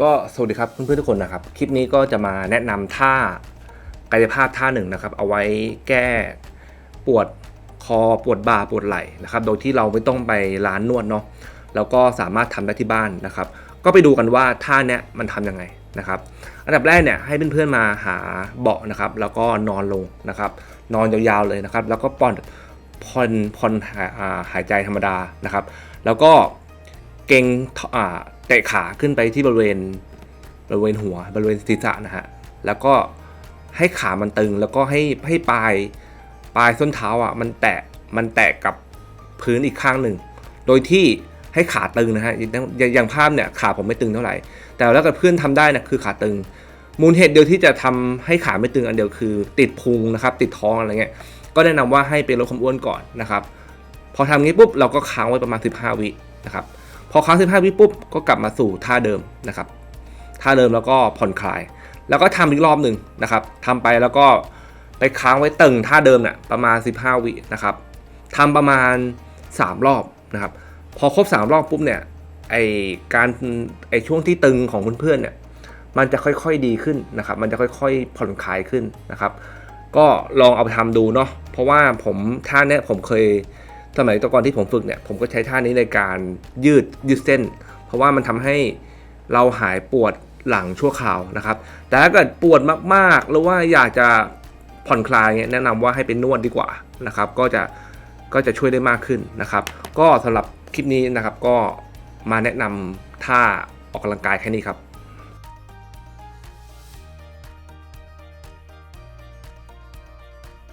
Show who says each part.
Speaker 1: ก็สวัสดีครับเพื่อนๆทุกคนนะครับ คลิปนี้ก็จะมาแนะนำท่ากายภาพท่าหนึ่งนะครับ เอาไว้แก้ปวดคอปวดบ่าปวดไหล่นะครับ โดยที่เราไม่ต้องไปร้านนวดเนาะแล้วก็สามารถทำได้ที่บ้านนะครับ ก็ไปดูกันว่าท่าเนี้ยมันทำยังไงนะครับ อันดับแรกเนี่ยให้เพื่อนๆมาหาเบาะนะครับ แล้วก็นอนลงนะครับ นอนยาวๆเลยนะครับ แล้วก็ปอนผ่อนผ่อนหายใจธรรมดานะครับ แล้วก็ เกรงเตะขาขึ้นไปที่บริเวณบริเวณหัวบริเวณศีรษะนะฮะแล้วก็ให้ขามันตึงแล้วก็ให้ให้ปลายปลายส้นเท้าอะมันแตะมันแตะกับพื้นอีกข้างหนึ่ง โดยที่ให้ขาตึงนะฮะอย่างอย่างภาพเนี่ยขาผมไม่ตึงเท่าไหร่ แต่แล้วกับเพื่อนทำได้นะคือขาตึง มูลเหตุเดียวที่จะทำให้ขาไม่ตึงอันเดียวคือ ติดพุงนะครับ ติดท้องอะไรเงี้ยก็แนะนำว่าให้ไปลดความอ้วนก่อนนะครับ พอทำงี้ปุ๊บเราก็ค้างไว้ประมาณ 15 วินะครับ พอค้าง 15 วิปุ๊บก็กลับมาสู่ท่าเดิมนะครับท่าเดิมแล้วก็ผ่อนคลาย แล้วก็ทำอีกรอบหนึ่งนะครับทำไปแล้วก็ไปค้างไว้ตึงท่าเดิมเนี่ยประมาณ 15 วินะครับทำประมาณ 3 รอบนะครับ พอครบ 3 รอบปุ๊บเนี่ยไอการไอช่วงที่ตึงของเพื่อนๆเนี่ยมันจะค่อยๆดีขึ้นนะครับ มันจะค่อยๆผ่อนคลายขึ้นนะครับ ก็ลองเอาไปทำดูเนาะเพราะว่าผมท่าเนี้ยผมเคย สมัยตอนก่อนที่ผมฝึกเนี่ยผมก็ใช้ท่านี้ในการยืดยืดเส้น เพราะว่ามันทำให้เราหายปวดหลังชั่วคราวนะครับ แต่ถ้าเกิดปวดมากๆ หรือว่าอยากจะผ่อนคลายเนี่ยแนะนำว่าให้เป็นนวดดีกว่านะครับ ก็จะก็จะช่วยได้มากขึ้นนะครับ ก็สำหรับคลิปนี้นะครับก็มาแนะนำท่าออกกำลังกายแค่นี้ครับ